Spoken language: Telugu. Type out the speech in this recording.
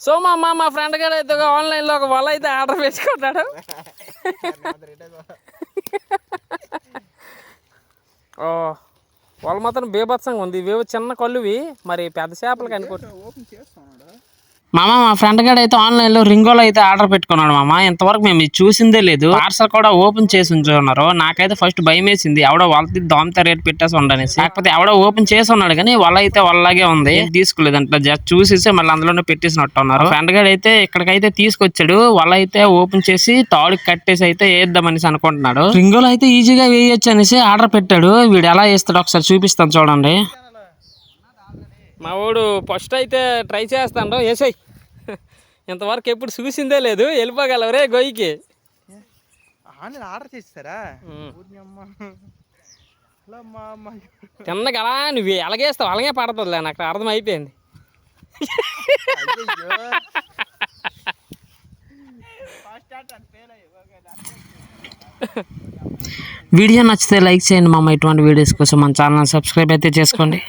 సో మా అమ్మ మా ఫ్రెండ్ గారు అయితే ఆన్లైన్లో ఒక వల అయితే ఆర్డర్ పెట్టుకుంటాడు ఓ వల మాత్రం బీభత్సంగా ఉంది. ఇవేవో చిన్న కళ్ళువి. మరి పెద్ద చేపలకి అనుకుంటా మామ మా ఫ్రెండ్ గడ అయితే ఆన్లైన్లో రింగోలో అయితే ఆర్డర్ పెట్టుకున్నాడు మామ. ఇంతవరకు మేము ఇది చూసిందే లేదు. పార్సల్ కూడా ఓపెన్ చేసి ఉంచున్నారు. నాకైతే ఫస్ట్ భయం వేసింది ఎవడో వాళ్ళకి దోమత రేట్ పెట్టేసి ఉండనేసి. లేకపోతే ఎవడో ఓపెన్ చేసి ఉన్నాడు కానీ వాళ్ళ అయితే వాళ్ళలాగే ఉంది. తీసుకోలేదు అంటే. జస్ట్ చూసేసి మళ్ళీ అందులోనే పెట్టేసినట్టు ఉన్నారు ఫ్రెండ్ గడ అయితే ఇక్కడికైతే తీసుకొచ్చాడు. వాళ్ళ అయితే ఓపెన్ చేసి తాడుకి కట్టేసి అయితే వేద్దామనేసి అనుకుంటున్నాడు. రింగోలో అయితే ఈజీగా వేయొచ్చు అనేసి ఆర్డర్ పెట్టాడు. వీడు ఎలా వేస్తాడు ఒకసారి చూపిస్తాను చూడండి. మా వాడు ఫస్ట్ అయితే ట్రై చేస్తాడు వేసాయి ఇంతవరకు ఎప్పుడు చూసిందే లేదు వెళ్ళిపోగలవు రే గొయ్యికి ఆన్లైన్ ఆర్డర్ చేస్తారా? తిన్నగా అలా నువ్వు ఎలాగేస్తావు? అలాగే పడుతుందిలే నాకు అర్థం అయిపోయింది. వీడియో నచ్చితే లైక్ చేయండి మామ ఇటువంటి వీడియోస్ కోసం మన ఛానల్ సబ్స్క్రైబ్ అయితే చేసుకోండి.